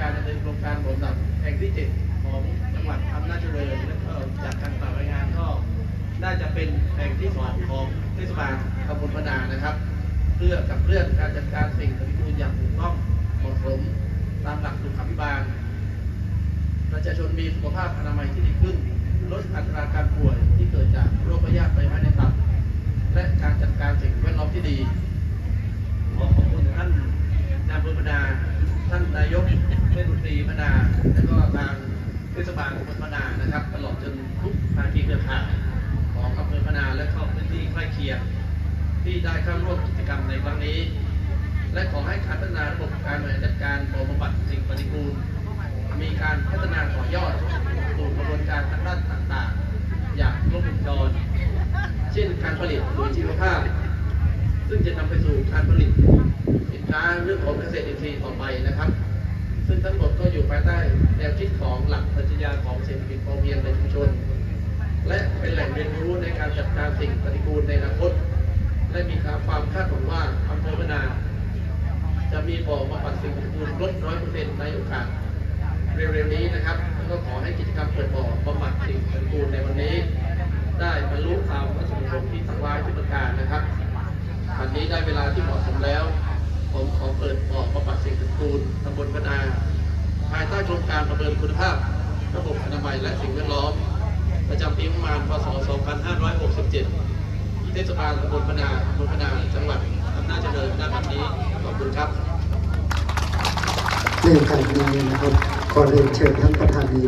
การดำเนินโครงการบ่อดับแห่งที่เจ็ดของจังหวัดอำนาจเจริญและก็จากการตรวจรายงานก็น่าจะเป็นแห่งที่สองของเทศบาลตำบลพนานะครับ เพื่อกับเรื่องการจัดการสิ่งปฏิกูลอย่างถูกต้องเหมาะสมตามหลักสุขภิบาล ประชาชนมีสุขภาพอนามัยที่ดีขึ้น ลดอัตราการป่วยที่เกิดจากโรคพยาธิใบไม้ในตับ และการจัดการสิ่งแวดล้อมที่ดี ขอขอบคุณท่านนายอำเภอพนา ท่านนายกเทศมน ตรีพนาและก็ทางเทศบาลตำบลพนานะครับ ตลอดจนทุกภาคีเครือข่ายของอำเภอพนาและเข้าพื้นที่ใกล้เคียง ที่ได้เข้าร่วมกิจกรรมในครั้งนี้ และขอให้การพัฒนาระบบการบริหารจัดการบ่อบำบัดสิ่งปฏิกูล มีการพัฒนาต่อยอดสู่กระบวนการทางด้านต่างๆ อย่างครบวงจรเช่นการผลิตปุ๋ยชีวภาพ ซึ่งจะนำไปสู่การผลิตสินค้าเรื่องของเกษตรอินทรีย์ต่อไปนะครับ ซึ่งทั้งหมดก็อยู่ภายใต้แนวคิดของหลักปรัชญาของเศรษฐกิจพอเพียงในชุมชน และเป็นแหล่งเรียนรู้ในการจัดการสิ่งปฏิกูลในอนาคต และมีความคาดหวังว่าอำเภอพนาจะมีบ่อบำบัดสิ่งปฏิกูลลดร้อยเปอร์เซ็นต์ในโอกาสเร็วๆนี้นะครับแล้วก็ขอให้กิจกรรมเปิดบ่อบำบัดสิ่งปฏิกูลในวันนี้ ได้บรรลุตามวัตถุประสงค์ที่ และสิ่งแวดล้อม ประจำปีงบประมาณพศ 2567 ที่เทศบาลตำบลพนาอำเภอพนาจังหวัดอำนาจเจริญณบันนี้ ขอบคุณครับในโอกาสนี้นะครับขอเรียนเชิญท่านประธานดี